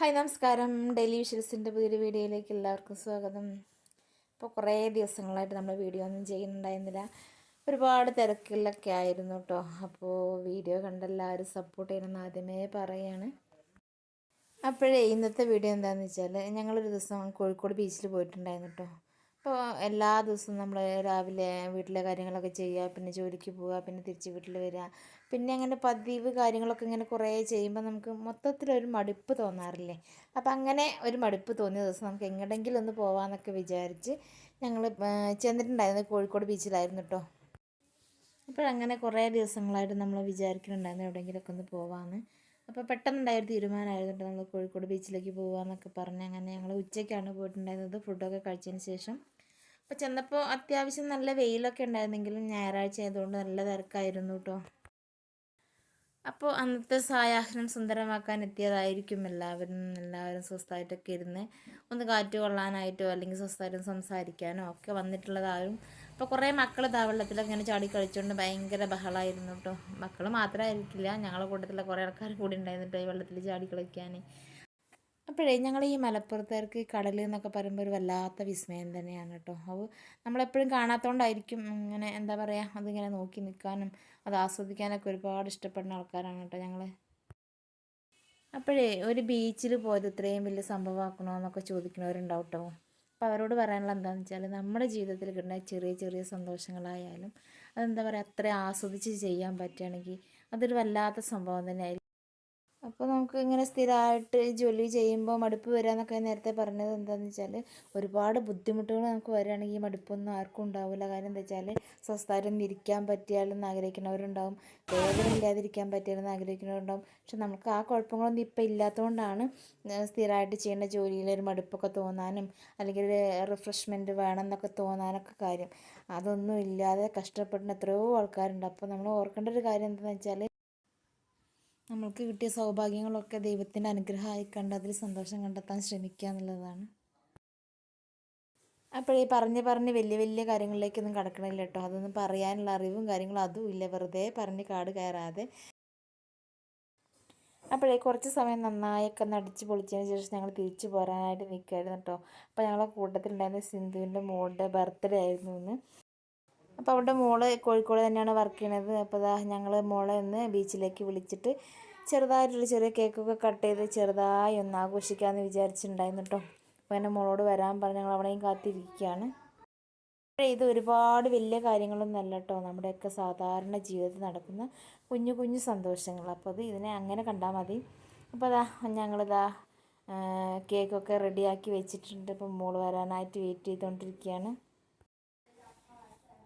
Hi നമസ്കാരം. Daily വിഷൽസിന്റെ പുതിയൊരു വീഡിയോയിലേക്ക് എല്ലാവർക്കും സ്വാഗതം. ഇപ്പോൾ കുറേ ദിവസങ്ങളായിട്ട് നമ്മൾ വീഡിയോ ഒന്നും ചെയ്യുന്നുണ്ടായിരുന്നില്ല. ഒരുപാട് തിരക്കിലൊക്കെ ആയിരുന്നു കേട്ടോ അപ്പോൾ വീഡിയോ കണ്ടെല്ലാവരും സപ്പോർട്ട് ചെയ്യണമെന്ന് ആദ്യമേ പറയുകയാണ് അപ്പോഴേ ഇന്നത്തെ വീഡിയോ എന്താണെന്ന് വെച്ചാൽ ഞങ്ങളൊരു ദിവസം കോഴിക്കോട് ബീച്ചിൽ പോയിട്ടുണ്ടായിരുന്നു കേട്ടോ അപ്പോൾ എല്ലാ ദിവസവും നമ്മൾ രാവിലെ വീട്ടിലെ കാര്യങ്ങളൊക്കെ ചെയ്യുക പിന്നെ ജോലിക്ക് പോവുക പിന്നെ തിരിച്ച് വീട്ടിൽ വരിക. പിന്നെ അങ്ങനെ പതിവ് കാര്യങ്ങളൊക്കെ ഇങ്ങനെ കുറേ ചെയ്യുമ്പോൾ നമുക്ക് മൊത്തത്തിലൊരു മടുപ്പ് തോന്നാറില്ലേ? അപ്പോൾ അങ്ങനെ ഒരു മടുപ്പ് തോന്നിയ ദിവസം നമുക്ക് എങ്ങോട്ടെങ്കിലും ഒന്ന് പോകാമെന്നൊക്കെ വിചാരിച്ച് ഞങ്ങൾ ചെന്നിട്ടുണ്ടായിരുന്നു കോഴിക്കോട് ബീച്ചിലായിരുന്നു കേട്ടോ അപ്പോഴങ്ങനെ കുറേ ദിവസങ്ങളായിട്ട് നമ്മൾ വിചാരിക്കുന്നുണ്ടായിരുന്നു എവിടെയെങ്കിലുമൊക്കെ ഒന്ന് പോകാമെന്ന് അപ്പോൾ പെട്ടെന്നുണ്ടായൊരു തീരുമാനമായിരുന്നു നമ്മൾ കോഴിക്കോട് ബീച്ചിലേക്ക് പോകാമെന്നൊക്കെ പറഞ്ഞ് അങ്ങനെ ഞങ്ങൾ ഉച്ചയ്ക്കാണ് പോയിട്ടുണ്ടായിരുന്നത്. ഫുഡൊക്കെ കഴിച്ചതിന് ശേഷം അപ്പോൾ ചെന്നപ്പോൾ അത്യാവശ്യം നല്ല വെയിലൊക്കെ ഉണ്ടായിരുന്നെങ്കിലും ഞായറാഴ്ച ആയതുകൊണ്ട് നല്ല തിരക്കായിരുന്നു കേട്ടോ അപ്പോൾ അന്നത്തെ സായാഹ്നം സുന്ദരമാക്കാൻ എത്തിയതായിരിക്കും എല്ലാവരും എല്ലാവരും സ്വസ്ഥമായിട്ടൊക്കെ ഇരുന്ന് ഒന്ന് കാറ്റ് കൊള്ളാനായിട്ടോ അല്ലെങ്കിൽ സ്വസ്ഥമായിട്ട് സംസാരിക്കാനോ ഒക്കെ വന്നിട്ടുള്ളതാരും അപ്പോൾ കുറേ മക്കൾ താവളത്തിലൊക്കെ ഇങ്ങനെ ചാടി കളിച്ചുകൊണ്ട് ഭയങ്കര ബഹളമായിരുന്നു കേട്ടോ മക്കൾ മാത്രമായിരിക്കില്ല ഞങ്ങളുടെ കൂട്ടത്തിലെ കുറേ ആൾക്കാർ കൂടി ഉണ്ടായിരുന്നു കേട്ടോ ഈ വെള്ളത്തിൽ ചാടി കളിക്കാൻ അപ്പോഴേ ഞങ്ങൾ ഈ മലപ്പുറത്തേർക്ക് കടൽ എന്നൊക്കെ പറയുമ്പോൾ ഒരു വല്ലാത്ത വിസ്മയം തന്നെയാണ് കേട്ടോ. അത് നമ്മളെപ്പോഴും കാണാത്തതുകൊണ്ടായിരിക്കും ഇങ്ങനെ എന്താ പറയുക അതിങ്ങനെ നോക്കി നിൽക്കാനും അത് ആസ്വദിക്കാനൊക്കെ ഒരുപാട് ഇഷ്ടപ്പെടുന്ന ആൾക്കാരാണ് കേട്ടോ ഞങ്ങൾ അപ്പോഴേ ഒരു ബീച്ചിൽ പോയത് ഇത്രയും വലിയ സംഭവമാക്കണോ എന്നൊക്കെ ചോദിക്കുന്നവരുണ്ടാവും കേട്ടോ. അപ്പോൾ അവരോട് പറയാനുള്ള എന്താണെന്ന് വെച്ചാൽ നമ്മുടെ ജീവിതത്തിൽ കിട്ടുന്ന ചെറിയ ചെറിയ സന്തോഷങ്ങളായാലും അതെന്താ പറയുക അത്ര ആസ്വദിച്ച് ചെയ്യാൻ പറ്റുകയാണെങ്കിൽ അതൊരു വല്ലാത്ത സംഭവം തന്നെയായിരിക്കും. അപ്പോൾ നമുക്ക് ഇങ്ങനെ സ്ഥിരമായിട്ട് ജോലി ചെയ്യുമ്പോൾ മടുപ്പ് വരാമെന്നൊക്കെ നേരത്തെ പറഞ്ഞത് എന്താണെന്ന് വെച്ചാൽ ഒരുപാട് ബുദ്ധിമുട്ടുകൾ നമുക്ക് വരികയാണെങ്കിൽ ഈ മടുപ്പൊന്നും ആർക്കും ഉണ്ടാവില്ല കാര്യം എന്താ വെച്ചാൽ സ്വസ്ഥാരം ഇരിക്കാൻ പറ്റിയാലെന്ന് ആഗ്രഹിക്കുന്നവരുണ്ടാവും. വേദന ഇല്ലാതിരിക്കാൻ പറ്റിയാലെന്ന് ആഗ്രഹിക്കുന്നവരുണ്ടാവും. പക്ഷെ നമുക്ക് ആ കുഴപ്പങ്ങളൊന്നും ഇപ്പം ഇല്ലാത്തതുകൊണ്ടാണ് സ്ഥിരമായിട്ട് ചെയ്യേണ്ട ജോലിയിൽ ഒരു മടുപ്പൊക്കെ തോന്നാനും അല്ലെങ്കിൽ ഒരു റിഫ്രഷ്മെന്റ് വേണം എന്നൊക്കെ തോന്നാനൊക്കെ കാര്യം. അതൊന്നും ഇല്ലാതെ കഷ്ടപ്പെടുന്ന എത്രയോ ആൾക്കാരുണ്ട്. അപ്പോൾ നമ്മൾ ഓർക്കേണ്ട ഒരു കാര്യം എന്താണെന്ന് വെച്ചാൽ നമ്മൾക്ക് കിട്ടിയ സൗഭാഗ്യങ്ങളൊക്കെ ദൈവത്തിന്റെ അനുഗ്രഹമായി കണ്ട് അതിൽ സന്തോഷം കണ്ടെത്താൻ ശ്രമിക്കുക എന്നുള്ളതാണ്. അപ്പോഴേ പറഞ്ഞ് പറഞ്ഞ് വലിയ വലിയ കാര്യങ്ങളിലേക്കൊന്നും കടക്കണില്ല കേട്ടോ. അതൊന്നും പറയാനുള്ള അറിവും കാര്യങ്ങളും അതും ഇല്ല. വെറുതെ പറഞ്ഞ് കാട് കയറാതെ. അപ്പോഴേ കുറച്ച് സമയം നന്നായൊക്കെ നടിച്ച് പൊളിച്ചതിന് ശേഷം ഞങ്ങൾ തിരിച്ചു പോരാനായിട്ട് നിൽക്കുമായിരുന്നു കേട്ടോ. അപ്പോൾ ഞങ്ങളെ കൂട്ടത്തിലുണ്ടായിരുന്ന സിന്ധുവിന്റെ മോളുടെ ബർത്ത്ഡേ ആയിരുന്നു ഇന്ന്. അപ്പോൾ അവിടെ മോൾ കോഴിക്കോട് തന്നെയാണ് വർക്ക് ചെയ്യണത്. അപ്പോൾ അതാ ഞങ്ങൾ മോളെ ഒന്ന് ബീച്ചിലേക്ക് വിളിച്ചിട്ട് ചെറുതായിട്ടുള്ള ചെറിയ കേക്കൊക്കെ കട്ട് ചെയ്ത് ചെറുതായി ഒന്ന് ആഘോഷിക്കാമെന്ന് വിചാരിച്ചിട്ടുണ്ടായിരുന്നു കേട്ടോ അപ്പോൾ എന്റെ മോളോട് വരാൻ പറഞ്ഞ് ഞങ്ങൾ അവിടെയും കാത്തിരിക്കുകയാണ്. ഇത് ഒരുപാട് വലിയ കാര്യങ്ങളൊന്നും അല്ല കേട്ടോ നമ്മുടെയൊക്കെ സാധാരണ ജീവിതത്തിൽ നടക്കുന്ന കുഞ്ഞു കുഞ്ഞു സന്തോഷങ്ങൾ. അപ്പോൾ അത് ഇതിനെ അങ്ങനെ കണ്ടാൽ മതി. അപ്പോൾ അതാ ഞങ്ങളിതാ കേക്കൊക്കെ റെഡിയാക്കി വെച്ചിട്ടുണ്ട്. ഇപ്പം മോൾ വരാനായിട്ട് വെയിറ്റ് ചെയ്തുകൊണ്ടിരിക്കുകയാണ്.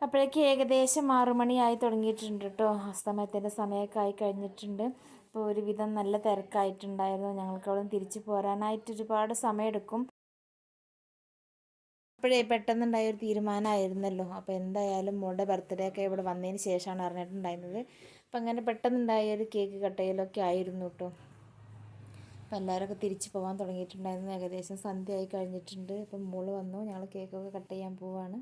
അപ്പോഴേക്ക് ഏകദേശം ആറു മണിയായി തുടങ്ങിയിട്ടുണ്ട് കേട്ടോ അസ്തമയത്തിന്റെ സമയമൊക്കെ ആയി കഴിഞ്ഞിട്ടുണ്ട്. അപ്പോൾ ഒരുവിധം നല്ല തിരക്കായിട്ടുണ്ടായിരുന്നു. ഞങ്ങൾക്ക് അവിടെ തിരിച്ചു പോരാനായിട്ട് ഒരുപാട് സമയമെടുക്കും അപ്പോഴേ പെട്ടെന്നുണ്ടായ ഒരു തീരുമാനമായിരുന്നല്ലോ. അപ്പോൾ എന്തായാലും മോളുടെ ബർത്ത്ഡേ ഒക്കെ ഇവിടെ വന്നതിന് ശേഷമാണ് അറിഞ്ഞിട്ടുണ്ടായിരുന്നത്. അപ്പം അങ്ങനെ പെട്ടെന്നുണ്ടായ ഒരു കേക്ക് കട്ടയിലൊക്കെ ആയിരുന്നു കേട്ടോ അപ്പം എല്ലാവരൊക്കെ തിരിച്ചു പോകാൻ തുടങ്ങിയിട്ടുണ്ടായിരുന്നു. ഏകദേശം സന്ധ്യ ആയി കഴിഞ്ഞിട്ടുണ്ട്. അപ്പം മോൾ വന്നു. ഞങ്ങൾ കേക്കൊക്കെ കട്ട് ചെയ്യാൻ പോവാണ്.